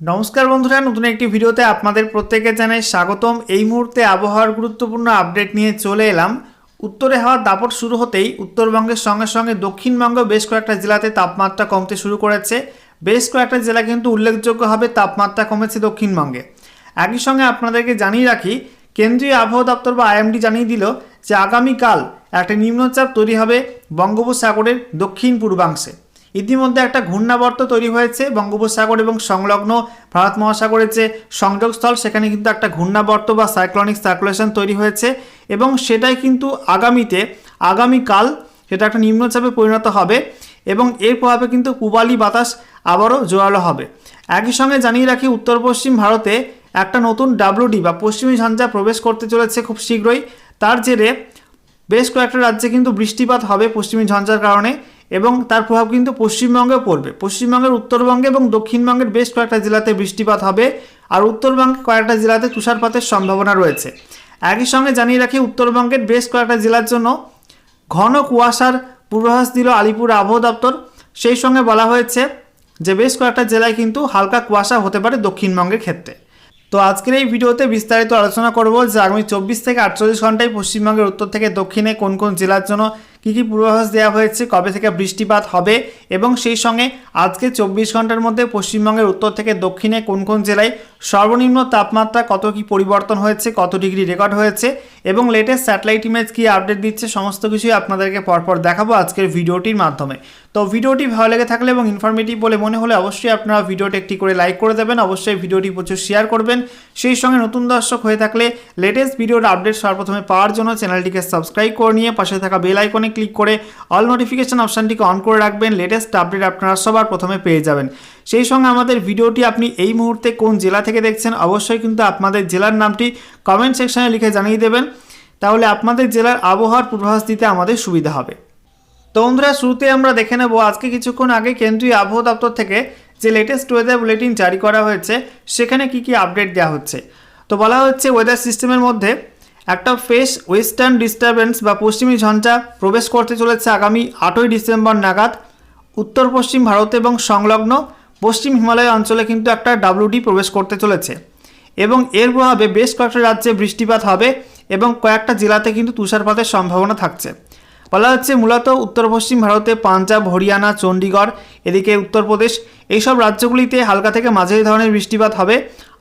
নমস্কার বন্ধুরা, নতুন একটি ভিডিওতে আপনাদের প্রত্যেকে জানাই স্বাগতম। এই মুহূর্তে আবহাওয়ার গুরুত্বপূর্ণ আপডেট নিয়ে চলে এলাম। উত্তরে হাওয়ার দাপট শুরু হতেই উত্তরবঙ্গের সঙ্গে সঙ্গে দক্ষিণবঙ্গ বেশ কয়েকটা জেলাতে তাপমাত্রা কমতে শুরু করেছে। বেশ কয়েকটা জেলা কিন্তু উল্লেখযোগ্যভাবে তাপমাত্রা কমেছে দক্ষিণবঙ্গে। একই সঙ্গে আপনাদেরকে জানিয়ে রাখি, কেন্দ্রীয় আবহাওয়া দপ্তর বা আইএমডি জানিয়ে দিল যে আগামীকাল একটা নিম্নচাপ তৈরি হবে বঙ্গোপসাগরের দক্ষিণ পূর্বাংশে ইতিমধ্যে একটা ঘূর্ণাবর্ত তৈরি হয়েছে, বঙ্গোপসাগর এবং সংলগ্ন ভারত মহাসাগরের যে সংযোগস্থল, সেখানে কিন্তু একটা ঘূর্ণাবর্ত বা সাইক্লনিক সার্কুলেশন তৈরি হয়েছে এবং সেটাই কিন্তু আগামীতে, আগামীকাল সেটা একটা নিম্নচাপে পরিণত হবে এবং এর প্রভাবে কিন্তু পূবালি বাতাস আবারও জোরালো হবে। একই সঙ্গে জানিয়ে রাখি উত্তর পশ্চিম ভারতে একটা নতুন ডাব্লুডি বা পশ্চিমী ঝঞ্ঝা প্রবেশ করতে চলেছে খুব শীঘ্রই। তার জেরে বেশ কয়েকটা রাজ্যে কিন্তু বৃষ্টিপাত হবে পশ্চিমী ঝঞ্ঝার কারণে। এবং তার প্রভাব কিন্তু পশ্চিমবঙ্গেও পড়বে। পশ্চিমবঙ্গের উত্তরবঙ্গে এবং দক্ষিণবঙ্গের বেশ কয়েকটা জেলাতে বৃষ্টিপাত হবে আর উত্তরবঙ্গে কয়েকটা জেলাতে তুষারপাতের সম্ভাবনা রয়েছে। একই সঙ্গে জানিয়ে রাখি, উত্তরবঙ্গের বেশ কয়েকটা জেলার জন্য ঘন কুয়াশার পূর্বাভাস দিল আলিপুর আবহাওয়া দপ্তর। সেই সঙ্গে বলা হয়েছে যে বেশ কয়েকটা জেলায় কিন্তু হালকা কুয়াশা হতে পারে দক্ষিণবঙ্গের ক্ষেত্রে। তো আজকের এই ভিডিওতে বিস্তারিত আলোচনা করব যে আগামী চব্বিশ থেকে আটচল্লিশ ঘন্টায় পশ্চিমবঙ্গের উত্তর থেকে দক্ষিণে কোন কোন জেলার জন্য কী কী পূর্বাভাস দেওয়া হয়েছে, কবে থেকে বৃষ্টিপাত হবে এবং সেই সঙ্গে আজকে চব্বিশ ঘণ্টার মধ্যে পশ্চিমবঙ্গের উত্তর থেকে দক্ষিণে কোন কোন জেলায় সর্বনিম্ন তাপমাত্রা কত কি পরিবর্তন হয়েছে, কত ডিগ্রি রেকর্ড হয়েছে এবং লেটেস্ট স্যাটেলাইট ইমেজ কী আপডেট দিচ্ছে, সমস্ত কিছুই আপনাদেরকে পরপর দেখাবো আজকের ভিডিওটির মাধ্যমে। তো ভিডিওটি ভালো লেগে থাকলে এবং ইনফরমেটিভ বলে মনে হলে অবশ্যই আপনারা ভিডিওটি একটি করে লাইক করে দেবেন, অবশ্যই ভিডিওটি প্রচুর শেয়ার করবেন। সেই সঙ্গে নতুন দর্শক হয়ে থাকলে লেটেস্ট ভিডিওর আপডেট সর্বপ্রথমে পাওয়ার জন্য চ্যানেলটিকে সাবস্ক্রাইব করে নিয়ে পাশে থাকা বেল আইকনে ক্লিক করে অল নোটিফিকেশান অপশানটিকে অন করে রাখবেন লেটেস্ট আপডেট আপনারা সবার প্রথমে পেয়ে যাবেন। সেই সঙ্গে আমাদের ভিডিওটি আপনি এই মুহূর্তে কোন জেলা থেকে দেখছেন, অবশ্যই কিন্তু আপনাদের জেলার নামটি কমেন্ট সেকশনে লিখে জানিয়ে দেবেন। তাহলে আপনাদের জেলার আবহাওয়ার পূর্বাভাস দিতে আমাদের সুবিধা হবে। তো বন্ধুরা শুরুতে আমরা দেখে নেব আজকে কিছুক্ষণ আগে কেন্দ্রীয় আবহাওয়া দপ্তর থেকে যে লেটেস্ট ওয়েদার বুলেটিন জারি করা হয়েছে, সেখানে কি কি আপডেট দেওয়া হচ্ছে। তো বলা হচ্ছে ওয়েদার সিস্টেমের মধ্যে একটা ফেস ওয়েস্টার্ন ডিস্টারবেন্স বা পশ্চিমী ঝঞ্ঝা প্রবেশ করতে চলেছে আগামী আটই ডিসেম্বর নাগাদ। উত্তর পশ্চিম ভারত এবং সংলগ্ন পশ্চিম হিমালয় অঞ্চলে কিন্তু একটা ডাব্লুডি প্রবেশ করতে চলেছে। এবং এর প্রভাবে বেশ কয়েকটা রাজ্যে বৃষ্টিপাত হবে এবং কয়েকটা জেলাতে কিন্তু তুষারপাতের সম্ভাবনা থাকছে। বলা হচ্ছে মূলত উত্তর পশ্চিম ভারতে পাঞ্জাব, হরিয়ানা চণ্ডীগড় এদিকে উত্তরপ্রদেশ এইসব রাজ্যগুলিতে হালকা থেকে মাঝারি ধরনের বৃষ্টিপাত হবে।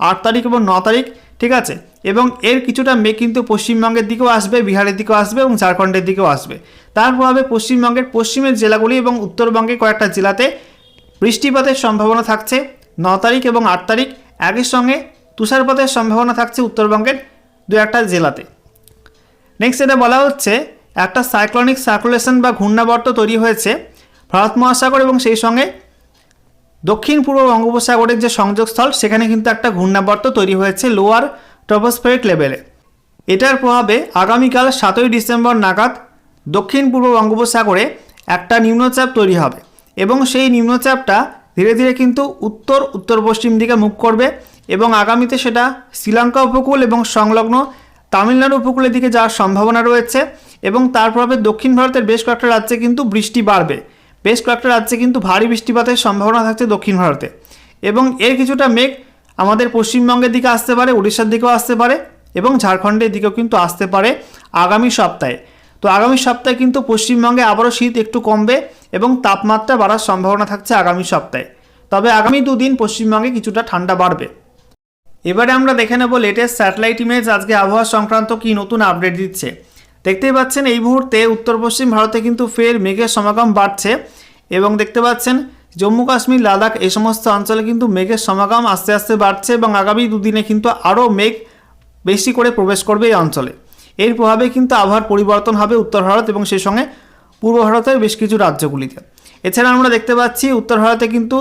আট তারিখ এবং ন তারিখ, ঠিক আছে? এবং এর কিছুটা মেঘ কিন্তু পশ্চিমবঙ্গের দিকেও আসবে, বিহারের দিকেও আসবে এবং ঝাড়খণ্ডের দিকেও আসবে। তার প্রভাবে পশ্চিমবঙ্গের পশ্চিমের জেলাগুলি এবং উত্তরবঙ্গের কয়েকটা জেলাতে বৃষ্টিপাতের সম্ভাবনা থাকছে। ন তারিখ এবং আট তারিখ একই সঙ্গে তুষারপাতের সম্ভাবনা থাকছে উত্তরবঙ্গের দু একটা জেলাতে। নেক্সট এটা বলা হচ্ছে একটা সাইক্লনিক সার্কুলেশন বা ঘূর্ণাবর্ত তৈরি হয়েছে ভারত মহাসাগর এবং সেই সঙ্গে দক্ষিণ পূর্ব বঙ্গোপসাগরের যে সংযোগস্থল, সেখানে কিন্তু একটা ঘূর্ণাবর্ত তৈরি হয়েছে লোয়ার ট্রপোস্ফেরিক লেভেলে এটার প্রভাবে আগামীকাল সাতই ডিসেম্বর নাগাদ দক্ষিণ পূর্ব বঙ্গোপসাগরে একটা নিম্নচাপ তৈরি হবে এবং সেই নিম্নচাপটা ধীরে ধীরে কিন্তু উত্তর উত্তর পশ্চিম দিকে মুখ করবে এবং আগামীতে সেটা শ্রীলঙ্কা উপকূল এবং সংলগ্ন তামিলনাড়ু উপকূলের দিকে যাওয়ার সম্ভাবনা রয়েছে। এবং তার প্রভাবে দক্ষিণ ভারতের বেশ কয়েকটা রাজ্যে কিন্তু বৃষ্টি বাড়বে। বেশ কয়েকটা রাজ্যে কিন্তু ভারী বৃষ্টিপাতের সম্ভাবনা থাকছে দক্ষিণ ভারতে। এবং এর কিছুটা মেঘ আমাদের পশ্চিমবঙ্গের দিকে আসতে পারে, উড়িষ্যার দিকেও আসতে পারে এবং ঝাড়খণ্ডের দিকেও কিন্তু আসতে পারে আগামী সপ্তাহে। তো আগামী সপ্তাহে কিন্তু পশ্চিমবঙ্গে আবারও শীত একটু কমবে এবং তাপমাত্রা বাড়ার সম্ভাবনা থাকছে আগামী সপ্তাহে। তবে আগামী দুদিন পশ্চিমবঙ্গে কিছুটা ঠান্ডা বাড়বে। এবারে আমরা দেখে নেব লেটেস্ট স্যাটেলাইট ইমেজ আজকে আবহাওয়া সংক্রান্ত কি নতুন আপডেট দিচ্ছে। দেখতেই পাচ্ছেন এই মুহূর্তে উত্তর পশ্চিম ভারতে কিন্তু ফের মেঘের সমাগম বাড়ছে এবং দেখতে পাচ্ছেন জম্মু কাশ্মীর, লাদাখ এই সমস্ত অঞ্চলে কিন্তু মেঘের সমাগম আস্তে আস্তে বাড়ছে এবং আগামী দুদিনে কিন্তু আরও মেঘ বেশি করে প্রবেশ করবে এই অঞ্চলে। এর প্রভাবে কিন্তু আবহাওয়ার পরিবর্তন হবে উত্তর ভারত এবং সেই সঙ্গে পূর্ব ভারতের বেশ কিছু রাজ্যগুলিতে। এছাড়া আমরা দেখতে পাচ্ছি উত্তর ভারতে কিন্তু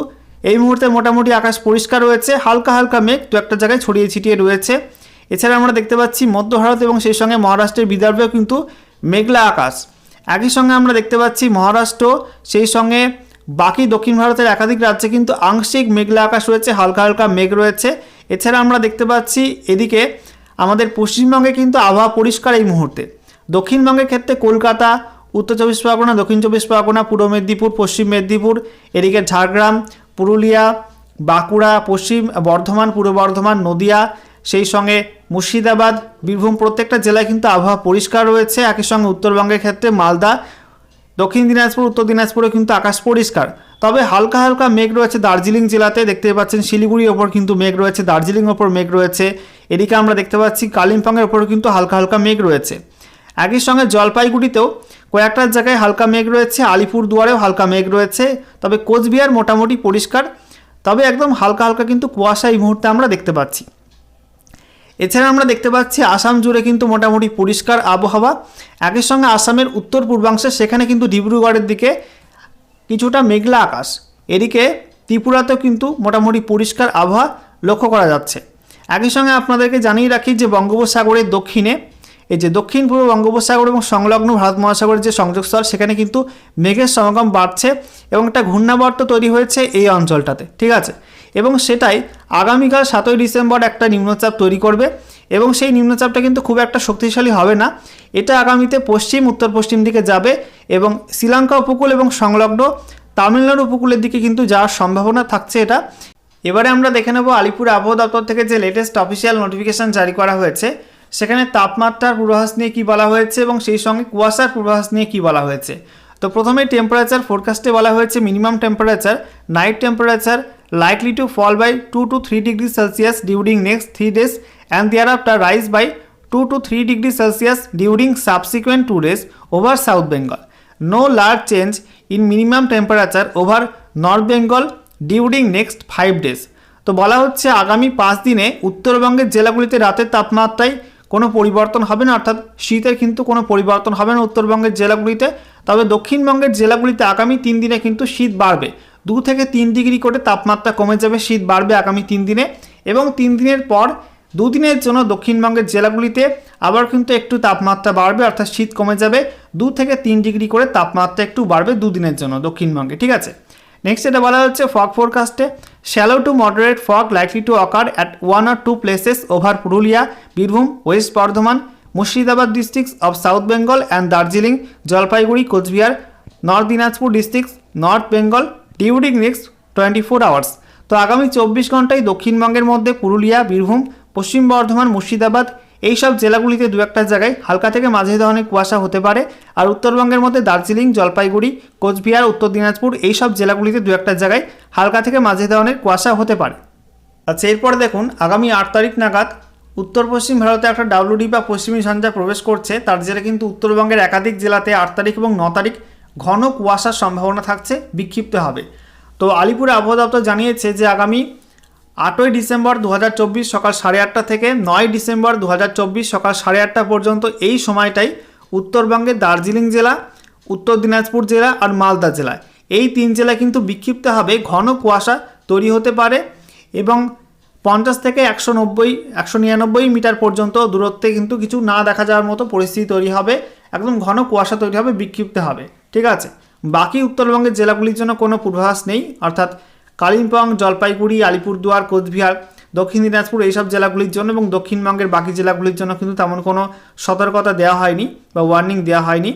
এই মুহূর্তে মোটামুটি আকাশ পরিষ্কার রয়েছে, হালকা হালকা মেঘ দু একটা জায়গায় ছড়িয়ে ছিটিয়ে রয়েছে। এছাড়া আমরা দেখতে পাচ্ছি মধ্য ভারত এবং সেই সঙ্গে মহারাষ্ট্রের বিদর্ভেও কিন্তু মেঘলা আকাশ। একই সঙ্গে আমরা দেখতে পাচ্ছি মহারাষ্ট্র, সেই সঙ্গে বাকি দক্ষিণ ভারতের একাধিক রাজ্যে কিন্তু আংশিক মেঘলা আকাশ রয়েছে, হালকা হালকা মেঘ রয়েছে। এছাড়া আমরা দেখতে পাচ্ছি এদিকে আমাদের পশ্চিমবঙ্গে কিন্তু আবহাওয়া পরিষ্কার এই মুহূর্তে। দক্ষিণবঙ্গের ক্ষেত্রে কলকাতা, উত্তর চব্বিশ পরগনা, দক্ষিণ চব্বিশ পরগনা, পূর্ব মেদিনীপুর, পশ্চিম মেদিনীপুর, এদিকে ঝাড়গ্রাম, পুরুলিয়া, বাঁকুড়া, পশ্চিম বর্ধমান, পূর্ব বর্ধমান, নদিয়া সেই সঙ্গে মুর্শিদাবাদ, বীরভূম প্রত্যেকটা জেলায় কিন্তু আবহাওয়া পরিষ্কার রয়েছে। একই সঙ্গে উত্তরবঙ্গের ক্ষেত্রে মালদা, দক্ষিণ দিনাজপুর, উত্তর দিনাজপুরে কিন্তু আকাশ পরিষ্কার। তবে হালকা হালকা মেঘ রয়েছে দার্জিলিং জেলাতে, দেখতে পাচ্ছেন শিলিগুড়ির ওপর কিন্তু মেঘ রয়েছে দার্জিলিং ওপর মেঘ রয়েছে। এদিকে আমরা দেখতে পাচ্ছি কালিম্পংয়ের ওপরও কিন্তু হালকা হালকা মেঘ রয়েছে। একই সঙ্গে জলপাইগুড়িতেও কয়েকটা জায়গায় হালকা মেঘ রয়েছে আলিপুর দুয়ারেও হালকা মেঘ রয়েছে। তবে কোচবিহার মোটামুটি পরিষ্কার। তবে একদম হালকা হালকা কিন্তু কুয়াশা এই মুহূর্তে আমরা দেখতে পাচ্ছি। এছাড়া আমরা দেখতে পাচ্ছি আসাম জুড়ে কিন্তু মোটামুটি পরিষ্কার আবহাওয়া। একই সঙ্গে আসামের উত্তর পূর্বাংশে সেখানে কিন্তু ডিব্রুগড়ের দিকে কিছুটা মেঘলা আকাশ। এদিকে ত্রিপুরাতেও কিন্তু মোটামুটি পরিষ্কার আবহাওয়া লক্ষ্য করা যাচ্ছে। একই সঙ্গে আপনাদেরকে জানিয়ে রাখি যে বঙ্গোপসাগরের দক্ষিণে এই যে দক্ষিণ পূর্ব বঙ্গোপসাগর এবং সংলগ্ন ভারত মহাসাগরের যে সংযোগস্থল, সেখানে কিন্তু মেঘের সমাগম বাড়ছে এবং একটা ঘূর্ণাবর্ত তৈরি হয়েছে এই অঞ্চলটাতে, ঠিক আছে? এবং সেটাই আগামীকাল সাতই ডিসেম্বর একটা নিম্নচাপ তৈরি করবে এবং সেই নিম্নচাপটা কিন্তু খুব একটা শক্তিশালী হবে না। এটা আগামীতে পশ্চিম উত্তর পশ্চিম দিকে যাবে এবং শ্রীলঙ্কা উপকূল এবং সংলগ্ন তামিলনাড়ু উপকূলের দিকে কিন্তু যাওয়ার সম্ভাবনা থাকছে এটা। এবারে আমরা দেখে নেব আলিপুর আবহাওয়া দপ্তর থেকে যে লেটেস্ট অফিসিয়াল নোটিফিকেশন জারি করা হয়েছে। সেখানে তাপমাত্রার পূর্বাভাস নিয়ে কী বলা হয়েছে এবং সেই সঙ্গে কুয়াশার পূর্বাভাস নিয়ে কী বলা হয়েছে? তো প্রথমে টেম্পারেচার ফোরকাস্টে বলা হয়েছে minimum temperature night temperature likely to fall by two to three degree Celsius during next three days and thereafter rise by two to three degree Celsius during subsequent two days over south Bengal no large change in minimum temperature over north Bengal during next five days তো বলা হচ্ছে আগামী পাঁচ দিনে উত্তরবঙ্গের জেলাগুলিতে রাতের তাপমাত্রায় কোনো পরিবর্তন হবে না, অর্থাৎ শীতের কিন্তু কোনো পরিবর্তন হবে না উত্তরবঙ্গের জেলাগুলিতে। তবে দক্ষিণবঙ্গের জেলাগুলিতে আগামী তিন দিনে কিন্তু শীত বাড়বে। দু থেকে তিন ডিগ্রি করে তাপমাত্রা কমে যাবে, শীত বাড়বে আগামী তিন দিনে। এবং তিন দিনের পর দুদিনের জন্য দক্ষিণবঙ্গের জেলাগুলিতে আবার কিন্তু একটু তাপমাত্রা বাড়বে, অর্থাৎ শীত কমে যাবে। দু থেকে তিন ডিগ্রি করে তাপমাত্রা একটু বাড়বে দুদিনের জন্য দক্ষিণবঙ্গে, ঠিক আছে? নেক্সট এটা বলা হচ্ছে fog ফোরকাস্টে shallow to moderate fog likely to occur at one or two places over Purulia Birbhum West Bardhaman Murshidabad districts of South Bengal and Darjeeling Jalpaiguri Cooch Behar North Dinajpur districts North Bengal during next twenty four hours তো আগামী চব্বিশ ঘন্টায় দক্ষিণবঙ্গের মধ্যে পুরুলিয়া, বীরভূম, পশ্চিম বর্ধমান, মুর্শিদাবাদ এই সব জেলাগুলিতে দু একটা জায়গায় হালকা থেকে মাঝে ধরনের কুয়াশা হতে পারে। আর উত্তরবঙ্গের মধ্যে দার্জিলিং, জলপাইগুড়ি, কোচবিহার, উত্তর দিনাজপুর এই সব জেলাগুলিতে দু একটা জায়গায় হালকা থেকে মাঝে ধরনের কুয়াশা হতে পারে। আচ্ছা এরপরে দেখুন, আগামী আট তারিখ নাগাদ উত্তর পশ্চিম ভারতে একটা ডাব্লুডি বা পশ্চিমী ঝঞ্ঝা প্রবেশ করছে। তার জেরে কিন্তু উত্তরবঙ্গের একাধিক জেলাতে আট তারিখ এবং ন তারিখ ঘন কুয়াশার সম্ভাবনা থাকছে, বিক্ষিপ্ত হবে। তো আলিপুর আবহাওয়া দপ্তর জানিয়েছে যে আগামী আটই ডিসেম্বর দু হাজার চব্বিশ সকাল সাড়ে আটটা থেকে নয় ডিসেম্বর দু হাজার চব্বিশ সকাল সাড়ে আটটা পর্যন্ত এই সময়টাই উত্তরবঙ্গের দার্জিলিং জেলা, উত্তর দিনাজপুর জেলা আর মালদা জেলা। এই তিন জেলা কিন্তু বিক্ষিপ্ত হবে ঘন কুয়াশা তৈরি হতে পারে এবং পঞ্চাশ থেকে একশো নব্বই, একশো নিরানব্বই মিটার পর্যন্ত দূরত্বে কিন্তু কিছু না দেখা যাওয়ার মতো পরিস্থিতি তৈরি হবে, একদম ঘন কুয়াশা তৈরি হবে বিক্ষিপ্ত হবে ঠিক আছে? বাকি উত্তরবঙ্গের জেলাগুলির জন্য কোনো পূর্বাভাস নেই, অর্থাৎ কালিম্পং, জলপাইগুড়ি, আলিপুরদুয়ার, কোচবিহার, দক্ষিণ দিনাজপুর এইসব জেলাগুলির জন্য এবং দক্ষিণবঙ্গের বাকি জেলাগুলির জন্য কিন্তু তেমন কোনো সতর্কতা দেওয়া হয়নি বা ওয়ার্নিং দেওয়া হয়নি।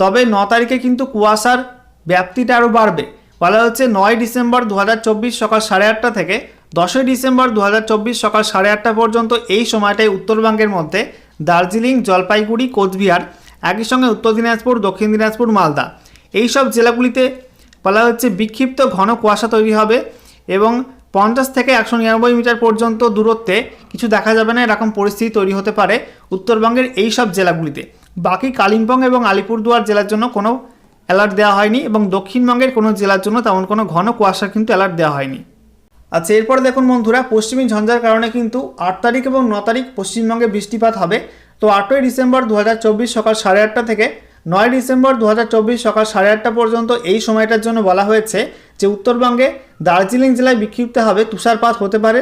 তবে ন তারিখে কিন্তু কুয়াশার ব্যাপ্তিটা আরও বাড়বে। বলা হচ্ছে নয় ডিসেম্বর দু হাজার চব্বিশ সকাল সাড়ে আটটা থেকে দশই ডিসেম্বর দু হাজার চব্বিশ সকাল সাড়ে আটটা পর্যন্ত এই সময়টায় উত্তরবঙ্গের মধ্যে দার্জিলিং, জলপাইগুড়ি, কোচবিহার, একই সঙ্গে উত্তর দিনাজপুর, দক্ষিণ দিনাজপুর, মালদা। এই সব জেলাগুলিতে বলা হচ্ছে বিক্ষিপ্ত ঘন কুয়াশা তৈরি হবে এবং পঞ্চাশ থেকে একশো নিরানব্বই মিটার পর্যন্ত দূরত্বে কিছু দেখা যাবে না, এরকম পরিস্থিতি তৈরি হতে পারে উত্তরবঙ্গের এই সব জেলাগুলিতে। বাকি কালিম্পং এবং আলিপুরদুয়ার জেলার জন্য কোনো অ্যালার্ট দেওয়া হয়নি এবং দক্ষিণবঙ্গের কোনো জেলার জন্য তেমন কোনো ঘন কুয়াশার কিন্তু অ্যালার্ট দেওয়া হয়নি। আচ্ছা এরপরে দেখুন বন্ধুরা, পশ্চিমী ঝঞ্ঝার কারণে কিন্তু আট তারিখ এবং ন তারিখ পশ্চিমবঙ্গে বৃষ্টিপাত হবে। তো আটই ডিসেম্বর দু হাজার চব্বিশ সকাল সাড়ে আটটা থেকে নয় ডিসেম্বর দু হাজার চব্বিশ সকাল সাড়ে আটটা পর্যন্ত এই সময়টার জন্য বলা হয়েছে যে উত্তরবঙ্গে দার্জিলিং জেলায় বিক্ষিপ্ত হবে তুষারপাত হতে পারে।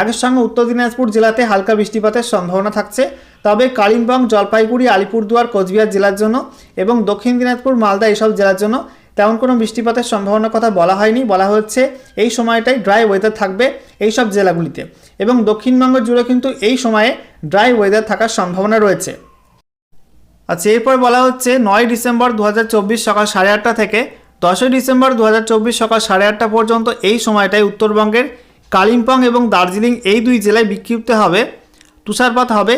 একই সঙ্গে উত্তর দিনাজপুর জেলাতে হালকা বৃষ্টিপাতের সম্ভাবনা থাকছে। তবে কালিম্পং, জলপাইগুড়ি, আলিপুরদুয়ার, কোচবিহার জেলার জন্য এবং দক্ষিণ দিনাজপুর, মালদা এইসব জেলার জন্য তেমন কোনো বৃষ্টিপাতের সম্ভাবনার কথা বলা হয়নি। বলা হচ্ছে এই সময়টাই ড্রাই ওয়েদার থাকবে এই সব জেলাগুলিতে এবং দক্ষিণবঙ্গ জুড়ে কিন্তু এই সময়ে ড্রাই ওয়েদার থাকার সম্ভাবনা রয়েছে। আচ্ছা এরপর বলা হচ্ছে নয় ডিসেম্বর দু হাজার চব্বিশ সকাল সাড়ে আটটা থেকে দশই ডিসেম্বর দু হাজার চব্বিশ সকাল সাড়ে আটটা পর্যন্ত এই সময়টায় উত্তরবঙ্গের কালিম্পং এবং দার্জিলিং এই দুই জেলায় বিক্ষিপ্ত হবে। তুষারপাত হবে।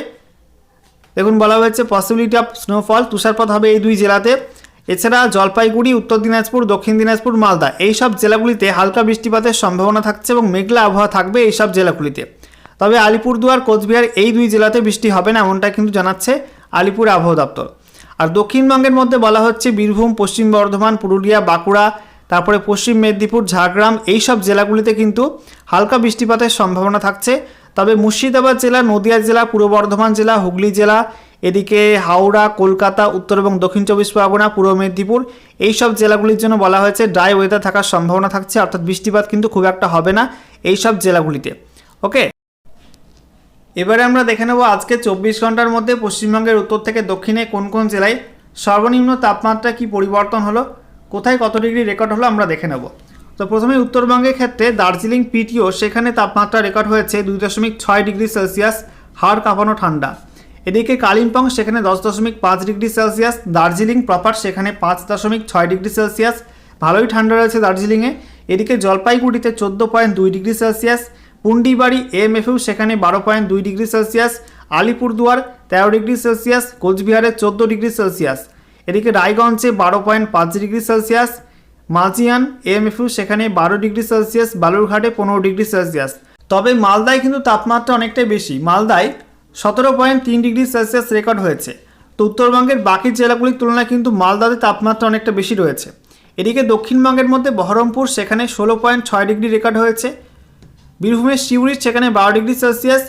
দেখুন, বলা হয়েছে পসিবিলিটি অফ স্নোফল তুষারপাত হবে এই দুই জেলাতে। এছাড়া জলপাইগুড়ি, উত্তর দিনাজপুর, দক্ষিণ দিনাজপুর, মালদা এই সব জেলাগুলিতে হালকা বৃষ্টিপাতের সম্ভাবনা থাকছে এবং মেঘলা আবহাওয়া থাকবে এই সব জেলাগুলিতে। তবে আলিপুরদুয়ার, কোচবিহার এই দুই জেলাতে বৃষ্টি হবে না এমনটা কিন্তু জানাচ্ছে আলিপুর আবহাওয়া দপ্তর। আর দক্ষিণবঙ্গের মধ্যে বলা হচ্ছে, বীরভূম, পশ্চিম বর্ধমান, পুরুলিয়া, বাঁকুড়া, তারপরে পশ্চিম মেদিনীপুর, ঝাড়গ্রাম এই সব জেলাগুলিতে কিন্তু হালকা বৃষ্টিপাতের সম্ভাবনা থাকছে। তবে মুর্শিদাবাদ জেলা, নদিয়া জেলা, পূর্ব বর্ধমান জেলা, হুগলি জেলা, এদিকে হাওড়া, কলকাতা, উত্তর এবং দক্ষিণ চব্বিশ পরগনা, পূর্ব মেদিনীপুর এই সব জেলাগুলির জন্য বলা হয়েছে ড্রাই ওয়েদার থাকার সম্ভাবনা থাকছে, অর্থাৎ বৃষ্টিপাত কিন্তু খুব একটা হবে না এই সব জেলাগুলিতে। ওকে এবারে আমরা দেখে নেব আজকে চব্বিশ ঘণ্টার মধ্যে পশ্চিমবঙ্গের উত্তর থেকে দক্ষিণে কোন কোন জেলায় সর্বনিম্ন তাপমাত্রা কি পরিবর্তন হলো, কোথায় কত ডিগ্রি রেকর্ড হলো আমরা দেখে নেব। তো প্রথমে উত্তরবঙ্গের ক্ষেত্রে দার্জিলিং পিটিও সেখানে তাপমাত্রা রেকর্ড হয়েছে দুই দশমিক ছয় ডিগ্রি সেলসিয়াস, হাড় কাঁপানো ঠান্ডা। এদিকে কালিম্পং সেখানে দশ দশমিক পাঁচ ডিগ্রি সেলসিয়াস, দার্জিলিং প্রপার সেখানে পাঁচ দশমিক ছয় ডিগ্রি সেলসিয়াস, ভালোই ঠান্ডা রয়েছে দার্জিলিংয়ে। এদিকে জলপাইগুড়িতে চোদ্দ পয়েন্ট দুই ডিগ্রি সেলসিয়াস পুন্ডিবাড়ি এমএফইউ সেখানে বারো পয়েন্ট দুই ডিগ্রি সেলসিয়াস, আলিপুরদুয়ার তেরো ডিগ্রি সেলসিয়াস, কোচবিহারে চোদ্দ ডিগ্রি সেলসিয়াস। এদিকে রায়গঞ্জে বারো পয়েন্ট পাঁচ ডিগ্রি সেলসিয়াস, মালচিয়ান এমএফইউ সেখানে বারো ডিগ্রি সেলসিয়াস, বালুরঘাটে পনেরো ডিগ্রি সেলসিয়াস। তবে মালদায় কিন্তু তাপমাত্রা অনেকটাই বেশি। মালদায় সতেরো পয়েন্ট তিন ডিগ্রি সেলসিয়াস রেকর্ড হয়েছে। তো উত্তরবঙ্গের বাকি জেলাগুলির তুলনায় কিন্তু মালদাতে তাপমাত্রা অনেকটা বেশি রয়েছে। এদিকে দক্ষিণবঙ্গের মধ্যে বহরমপুর সেখানে ষোলো পয়েন্ট ছয় ডিগ্রি রেকর্ড হয়েছে। বীরভূমের শিউড়ি সেখানে বারো ডিগ্রি সেলসিয়াস,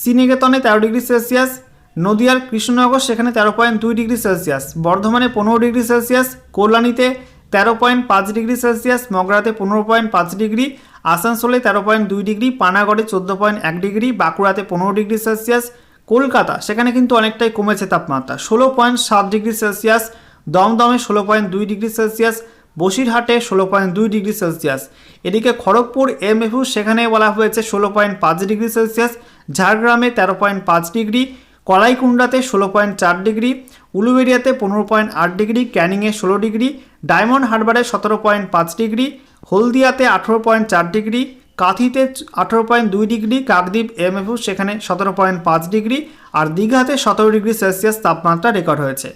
শ্রীনিকেতনে তেরো ডিগ্রি সেলসিয়াস, নদিয়ার কৃষ্ণনগর সেখানে তেরো পয়েন্ট দুই ডিগ্রি সেলসিয়াস, বর্ধমানে পনেরো ডিগ্রি সেলসিয়াস, কল্যাণীতে তেরো পয়েন্ট পাঁচ ডিগ্রি সেলসিয়াস, মগরাতে পনেরো পয়েন্ট পাঁচ ডিগ্রি, আসানসোলে তেরো পয়েন্ট দুই ডিগ্রি, পানাগড়ে চোদ্দ পয়েন্ট এক ডিগ্রি, বাঁকুড়াতে পনেরো ডিগ্রি সেলসিয়াস, কলকাতা সেখানে কিন্তু অনেকটাই কমেছে তাপমাত্রা, ষোলো পয়েন্ট সাত ডিগ্রি সেলসিয়াস, দমদমে ষোলো পয়েন্ট দুই ডিগ্রি সেলসিয়াস বসিরহাটে ষোলো পয়েন্ট দুই ডিগ্রি সেলসিয়াস। এদিকে খড়গপুর এমএফইউ সেখানে বলা হয়েছে ষোলো পয়েন্ট পাঁচ ডিগ্রি সেলসিয়াস, ঝাড়গ্রামে তেরো পয়েন্ট পাঁচ ডিগ্রি কলাইকুণ্ডাতে ষোলো পয়েন্ট চার ডিগ্রি, উলুবেড়িয়াতে পনেরো পয়েন্ট আট ডিগ্রি, ক্যানিংয়ে ষোলো ডিগ্রি, ডায়মন্ড হারবারে সতেরো পয়েন্ট পাঁচ ডিগ্রি, হলদিয়াতে আঠেরো পয়েন্ট চার ডিগ্রি, কাঁথিতে আঠেরো পয়েন্ট দুই ডিগ্রি, কাকদ্বীপ এমএফইউ সেখানে সতেরো পয়েন্ট পাঁচ ডিগ্রি, আর দীঘাতে সতেরো ডিগ্রি সেলসিয়াস তাপমাত্রা রেকর্ড হয়েছে।